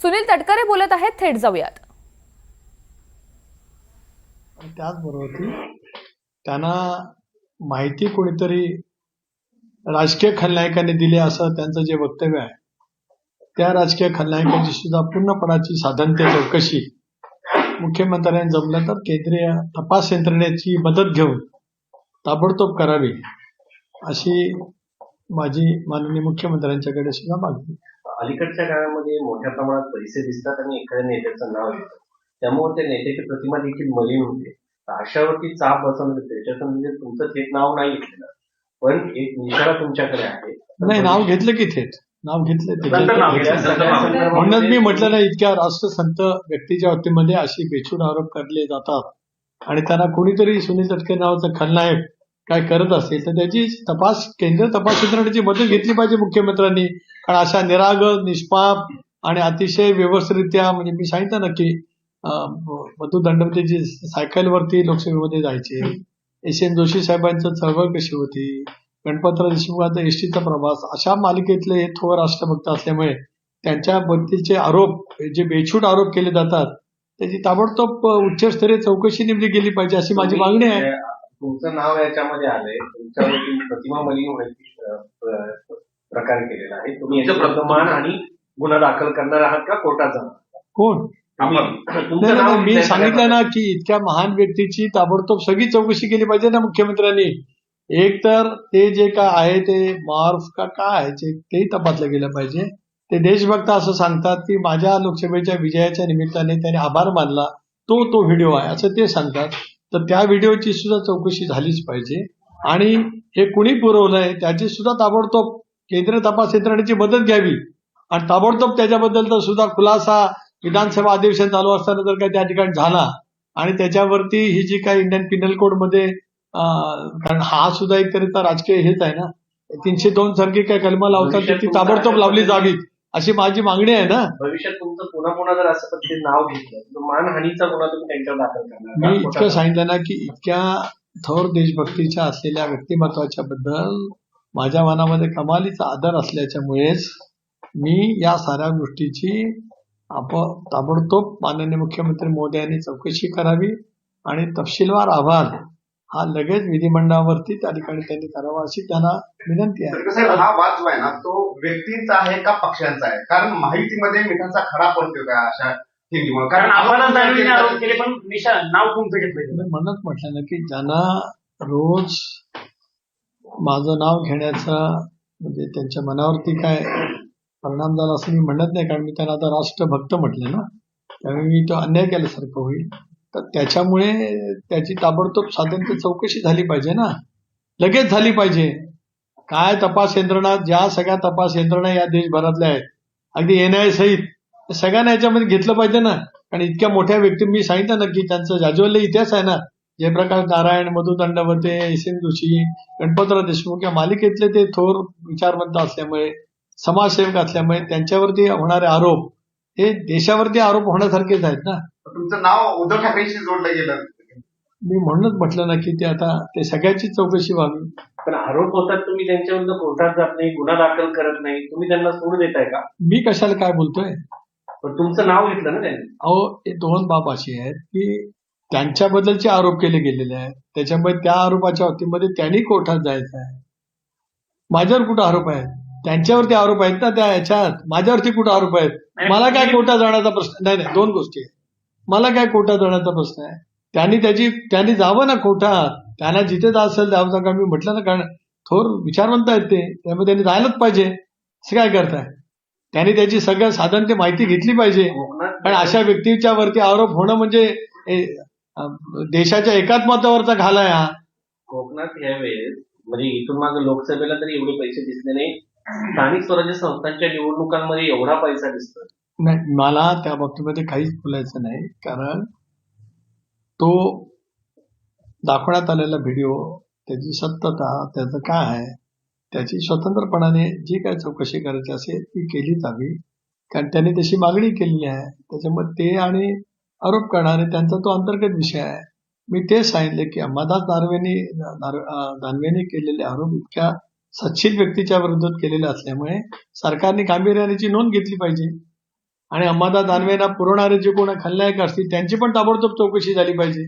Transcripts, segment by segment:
सुनील तटकरे बोलत आहेत थेट जाऊयात. त्याचबरोबर त्यांना माहिती कोणीतरी राजकीय खलनायकाने दिली असं त्यांचं जे वक्तव्य आहे त्या राजकीय खलनायकांची सुद्धा पूर्णपणाची साधनते चौकशी. मुख्यमंत्र्यांनी जमलं तर केंद्रीय तपास यंत्रणेची मदत घेऊन ताबडतोब करावी अशी माझी माननीय मुख्यमंत्र्यांच्याकडे सुद्धा मागणी. अलीकडच्या काळामध्ये मोठ्या प्रमाणात पैसे दिसतात आणि एखाद्या नेत्याचं नाव येतं. त्यामुळे त्या नेत्याची प्रतिमा देखील मलिन होते. अशावरती चाप बसवणं त्याच्यातून म्हणजे तुमचं थेट नाव नाही घेतलेलं. पण एक निशाणा तुमच्याकडे आहे. नाही नाव घेतलं की थेट. नाव घेतलं म्हणूनच मी म्हटलं ना इतक्या राष्ट्रसंत व्यक्तीच्या बाबतीमध्ये अशी बेछूट आरोप करले जातात. आणि त्यांना कोणीतरी सुनील तटकरे नावाचं खलनायक काय करत असेल तर त्याची तपास केंद्र तपास यंत्रणेची मदत घेतली पाहिजे मुख्यमंत्र्यांनी. कारण अशा निरागस निष्पाप आणि अतिशय व्यवस्थितरित्या म्हणजे मी सांगितलं ना की अं, मधु दंडवते जी सायकलवरती लोकसभेमध्ये जायचे. एस एन जोशी साहेबांचं चळवळ कशी होती? गणपतराव देशमुखांचा एसटीचा प्रवास. अशा मालिकेतले हे थोर राष्ट्रभक्त असल्यामुळे त्यांच्या बद्दलचे आरोप जे बेछूट आरोप केले जातात त्याची ताबडतोब उच्चस्तरीय चौकशी नेमली गेली पाहिजे अशी माझी मागणी आहे. तुमचं नाव याच्यामध्ये आलंय. तुमच्यावरती प्रतिमा मलिन होण्याची प्रकार केलेला आहे. तुम्ही याच्या वर्तमान आणि गुन्हा दाखल करणार आहात का कोर्टात जाणार कोण? तुमचं नाव मी सांगितलं ना की इतक्या महान व्यक्तीची ताबडतोब सगळी चौकशी केली पाहिजे ना मुख्यमंत्र्यांनी. एक तर ते जे काय आहे ते मार्फ का काय आहे ते- तेही तपासलं गेलं पाहिजे. ते देशभक्त असं सांगतात की माझ्या लोकसभेच्या विजयाच्या निमित्ताने त्यांनी आभार मानला. तो तो व्हिडिओ आहे असं ते सांगतात. तर त्या व्हिडिओची सुद्धा चौकशी झालीच पाहिजे. आणि हे कुणी पुरवलंय त्याची सुद्धा ताबडतोब केंद्रीय तपास यंत्रणेची मदत घ्यावी. आणि ताबडतोब त्याच्याबद्दल तर सुद्धा खुलासा विधानसभा अधिवेशन चालू असताना जर काही त्या ठिकाणी झाला आणि त्याच्यावरती ही जी काही इंडियन पिनल कोडमध्ये अं, कारण हा सुद्धा एक तऱ्हेचा राजकीय हेच आहे ना. तीनशे दोन सारखी काही कलमं लावतात ती ताबडतोब लावली जावी. अशी माझी मागणी आहे ना भविष्यात तुमचं पुन्हा पुन्हा जर असं पद्धतीने नाव घेतलं तर मानहानीचा गुन्हा तुम्ही त्यांच्यावर दाखल करणार मी? इतकं? सांगितलं ना की इतक्या थोर देशभक्तीच्या असलेल्या व्यक्तिमत्वाच्या बद्दल माझ्या मनामध्ये कमालीचा आदर असल्याच्यामुळेच मी या साऱ्या गोष्टीची आप ताबडतोब माननीय मुख्यमंत्री मोदयांनी चौकशी करावी आणि तपशीलवार अहवाल हा लगेच विधिमंडळावरती त्या ठिकाणी त्यांनी करावा अशी त्यांना विनंती आहे. हा वाद जो आहे ना तो व्यक्तींचा आहे का पक्षांचा आहे? कारण माहितीमध्ये मिठाचा खडा पडतो का अशा कारण आपण दानवेने आरोप केले पण निशा नाव म्हणत म्हटलं ना की ज्यांना रोज माझं नाव घेण्याचा म्हणजे त्यांच्या मनावरती काय परिणाम झाला असं मी म्हणत नाही कारण मी त्यांना आता राष्ट्रभक्त म्हटलं ना. त्यामुळे मी तो अन्याय केल्यासारखं होईल. तर त्याच्यामुळे त्याची ताबडतोब साधन चौकशी झाली पाहिजे ना. लगेच झाली पाहिजे. काय तपास यंत्रणा ज्या सगळ्या तपास यंत्रणा या देशभरातल्या आहेत अगदी एन आय सहित सगळ्यांना याच्यामध्ये घेतलं पाहिजे ना. आणि इतक्या मोठ्या व्यक्ती मी सांगितलं ना की त्यांचं जाज्वल्य इतिहास आहे ना. जयप्रकाश नारायण मधु दंडवते एन जोशी गणपतराव देशमुख या मालिकेतले ते थोर विचारवंत असल्यामुळे समाजसेवक असल्यामुळे त्यांच्यावरती होणारे आरोप हे देशावरती आरोप होण्यासारखेच आहेत ना. तुमचं नाव उद्धव ठाकरेंशी जोडलं गेलं. मी म्हणूनच म्हटलं ना की ते आता ते सगळ्याची चौकशी व्हावी. पण आरोप होतात तुम्ही त्यांच्या विरुद्ध कोर्टात जात नाही गुन्हा दाखल करत नाही तुम्ही त्यांना सोड देताय का? मी कशाला काय बोलतोय? पण तुमचं नाव घेतलं ना त्यांनी. अहो हे दोन बाब अशी आहेत की त्यांच्याबद्दलचे आरोप केले गेलेले आहेत. त्याच्यामुळे त्या आरोपाच्या बाबतीमध्ये त्यांनी कोर्टात जायचं आहे. माझ्यावर कुठं आरोप आहेत? त्यांच्यावरती आरोप आहेत ना त्या ह्याच्यात माझ्यावरती कुठं आरोप आहेत? मला काय कोर्टात जाण्याचा प्रश्न नाही नाही दोन गोष्टी आहेत. मला काय कोर्टात जाण्याचा प्रश्न आहे? त्यांनी त्याची त्यांनी जावं ना कोर्टात त्यांना जिथे जात असेल जावं कारण मी म्हटलं ना कारण थोर विचारवंत आहेत ते. त्यामुळे त्यांनी जायलाच पाहिजे. असं काय करताय? त्यांनी त्याची सगळं साधारण ते माहिती घेतली पाहिजे. कोकणात पण अशा व्यक्तीच्या वरती आरोप होणं म्हणजे हे, देशाच्या एकात्मतावरचा घाल हा. कोकणात यावेळेस म्हणजे इथून मागे लोकसभेला तरी एवढे पैसे दिसले नाही. स्थानिक स्वराज्य संस्थांच्या निवडणुकांमध्ये एवढा पैसा दिसतो नाही मला त्या बाबतीमध्ये काहीच बोलायचं नाही. कारण तो दाखवण्यात आलेला व्हिडिओ त्याची सत्यता त्याचं काय आहे त्याची स्वतंत्रपणाने जी काय चौकशी करायची असेल ती केली जावी कारण त्याने तशी मागणी केलेली आहे. त्याच्यामुळे ते आणि आरोप करणारे त्यांचा तो अंतर्गत विषय आहे. मी ते सांगितले की अंबादास दानवेनी दानवेने केलेले आरोप इतक्या सच्छित व्यक्तीच्या विरोधात केलेले असल्यामुळे सरकारने गांभीर्याने नोंद घेतली पाहिजे आणि अंबादास दानवेला पुरवणारे जे कोण खलनायक असतील त्यांची पण ताबडतोब चौकशी झाली पाहिजे.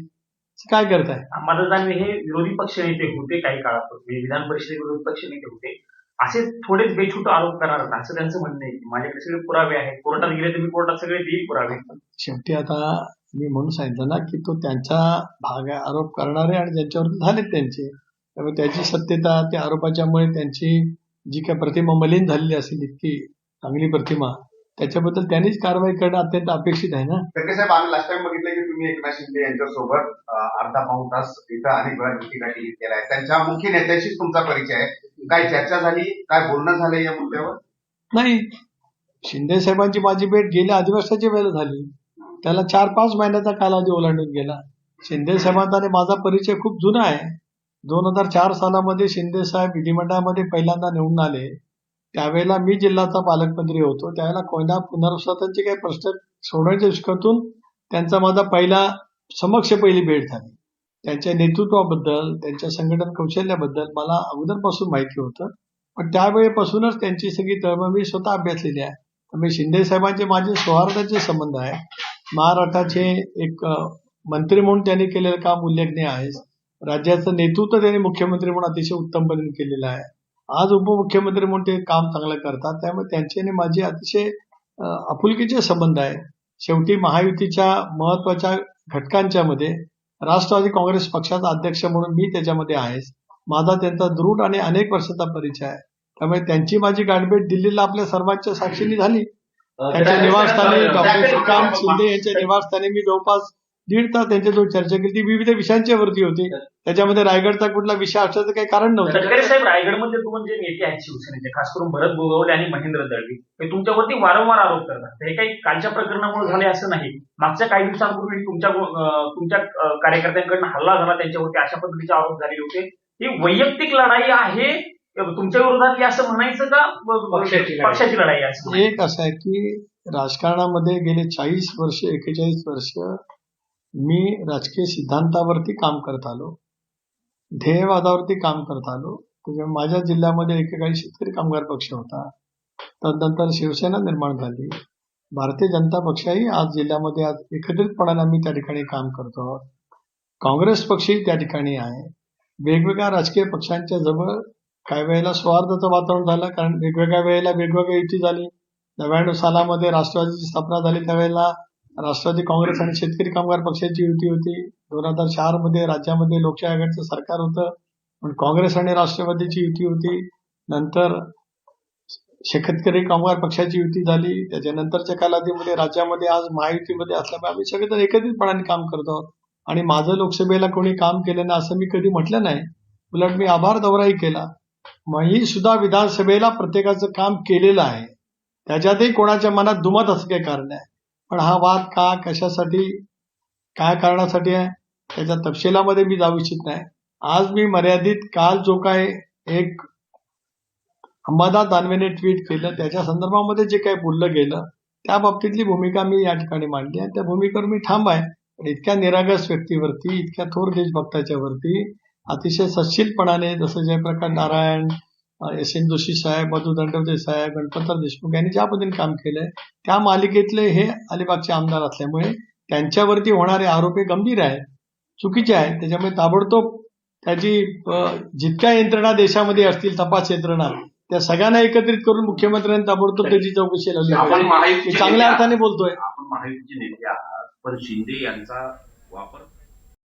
काय करताय? अंबादास दानवे हे विरोधी पक्षनेते होते काही काळापूर्वी विधान परिषदेत विरोधी पक्षनेते होते. असे थोडेच बेछूट आरोप करणार असं त्यांचं म्हणणं आहे. की माझ्याकडे सगळे पुरावे आहेत. कोर्टात गेले तर मी कोर्टात सगळे देईल पुरावे. शेवटी आता मी म्हणून सांगितलं ना की तो त्यांचा भाग आहे आरोप करणारे आणि ज्यांच्यावर झालेत त्यांचे. त्यामुळे त्याची सत्यता त्या आरोपाच्यामुळे त्यांची जी काय प्रतिमा मलिन झालेली असेल इतकी चांगली प्रतिमा त्याच्याबद्दल त्यांनीच कारवाई करणं अत्यंत अपेक्षित आहे ना? खडके साहेब आम्ही लास्ट टाइम बघितलं की तुम्ही एकनाथ शिंदे यांच्यासोबत अर्धा पाऊण तास इथं अनेक वेळा भेटीगाठी केलाय त्यांच्या मुख्य नेत्याशीच तुमचा परिचय आहे. काय चर्चा झाली? काय बोलणं झालं या मुद्द्यावर? नाही. शिंदे साहेबांची माझी भेट गेल्या अधिवेशनाच्या वेळेला झाली. त्याला चार पाच महिन्याचा कालावधी ओलांडून गेला. शिंदे साहेबांचा आणि माझा परिचय खूप जुना आहे. दोन हजार चार सालामध्ये शिंदे साहेब विधिमंडळामध्ये पहिल्यांदा निवडून आले. त्यावेळेला मी जिल्ह्याचा पालकमंत्री होतो. त्यावेळेला कोयना पुनर्वसनाचे काही प्रश्न सोडवण्याच्या दृष्टीकोनातून त्यांचा माझा पहिला समक्ष पहिली भेट झाली. त्यांच्या नेतृत्वाबद्दल त्यांच्या संघटन कौशल्याबद्दल मला अगोदरपासून माहिती होतं. पण त्यावेळेपासूनच त्यांची सगळी तळमळ मी स्वतः अभ्यासलेली आहे. त्यामुळे शिंदे साहेबांचे माझे सौहार्दाचे संबंध आहे. महाराष्ट्राचे एक मंत्री म्हणून त्यांनी केलेलं काम उल्लेखनीय आहे. राज्याचं नेतृत्व त्यांनी मुख्यमंत्री म्हणून अतिशय उत्तमपणे केलेलं आहे. आज उपमुख्यमंत्री म्हणून ते काम चांगलं करतात. त्यामुळे त्यांचे आणि माझे अतिशय आपुलकीचे संबंध आहे शेवटी महायुतीच्या महत्त्वाच्या घटकांच्या मध्ये राष्ट्रवादी काँग्रेस पक्षाचा अध्यक्ष म्हणून मी त्याच्यामध्ये आहे माझा त्यांचा दृढ आणि अनेक वर्षाचा परिचय आहे. त्यामुळे त्यांची माझी गाठभेट दिल्लीला आपल्या सर्वांच्या साक्षीने झाली. त्यांच्या निवासस्थानी डॉक्टर श्रीकांत शिंदे यांच्या निवासस्थानी मी जवळपास दीड तास त्यांच्याजवळ चर्चा केली. ती विविध विषयांच्या वरती होती. त्याच्यामध्ये रायगडचा कुठला विषय असल्याचं काही कारण नव्हतं. तटकरे साहेब रायगडमध्ये दोन जे नेते आहेत शिवसेनेचे खास करून भरत गोगावले आणि महेंद्र दळवी हे तुमच्यावरती वारंवार आरोप करतात. हे काही कालच्या प्रकरणामुळे झाले असं नाही. मागच्या काही दिवसांपूर्वी तुमच्या तुमच्या कार्यकर्त्यांकडनं हल्ला झाला त्यांच्यावरती अशा पद्धतीचे आरोप झालेले होते. ही वैयक्तिक लढाई आहे तुमच्या विरोधातली असं म्हणायचं का? पक्षाची लढाई. पक्षाची लढाई आहे असं? एक असं आहे की राजकारणामध्ये गेले चाळीस वर्ष एकेचाळीस वर्ष मी राजकीय सिद्धांतावरती काम करत आलो. ध्येयवादावरती काम करत आलो. म्हणजे माझ्या जिल्ह्यामध्ये एकेकाळी शेतकरी कामगार पक्ष होता. तदनंतर शिवसेना निर्माण झाली. भारतीय जनता पक्षही आज जिल्ह्यामध्ये आज एकत्रितपणाने आम्ही त्या ठिकाणी काम करतो. आहोत काँग्रेस पक्षही त्या ठिकाणी आहे. वेगवेगळ्या राजकीय पक्षांच्या जवळ काही वेळेला स्वार्थाचं वातावरण झालं कारण वेगवेगळ्या वेळेला वेगवेगळ्या युती झाली. नव्याण्णव सालामध्ये राष्ट्रवादीची स्थापना झाली त्यावेळेला राष्ट्रवादी काँग्रेस आणि शेतकरी कामगार पक्षाची युती होती. दोन हजार चारमध्ये राज्यामध्ये लोकशाही आघाडीचं सरकार होतं. पण काँग्रेस आणि राष्ट्रवादीची युती होती. नंतर शेतकरी कामगार पक्षाची युती झाली. त्याच्यानंतरच्या कालावधीमध्ये राज्यामध्ये आज महायुतीमध्ये असल्यामुळे आम्ही सगळेजण एकत्रितपणाने काम करतो आहोत. आणि माझं लोकसभेला कोणी काम केलं नाही असं मी कधी म्हटलं नाही. उलट मी आभार दौराही केला. मी सुद्धा विधानसभेला प्रत्येकाचं काम केलेलं आहे. त्याच्यातही कोणाच्या मनात दुमत असं काही कारण आहे पण हा वाद का कशासाठी काय कारणासाठी आहे त्याच्या तपशिलामध्ये मी जाऊ इच्छित नाही. आज मी मर्यादित काल जो काय एक अंबादास दानवेने ट्विट केलं त्याच्या संदर्भामध्ये जे काही बोललं गेलं त्या बाबतीतली भूमिका मी या ठिकाणी मांडली आणि त्या भूमिकेवर मी ठाम आहे. पण इतक्या निरागस व्यक्तीवरती इतक्या थोर देशभक्ताच्या वरती अतिशय सशीलपणाने जसं जयप्रकाश नारायण एस एन जोशी साहेब मधु दंडवते साहेब गणपतराव देशमुख यांनी ज्या पद्धतीने काम केलंय त्या मालिकेतले हे अलिबागचे आमदार असल्यामुळे त्यांच्यावरती होणारे आरोप हे गंभीर आहेत चुकीचे आहेत. त्याच्यामुळे ताबडतोब त्याची जितक्या यंत्रणा देशामध्ये असतील तपास यंत्रणा त्या सगळ्यांना एकत्रित करून मुख्यमंत्र्यांनी ताबडतोब त्याची चौकशी लावली चांगल्या अर्थाने बोलतोय. पण शिंदे यांचा वापर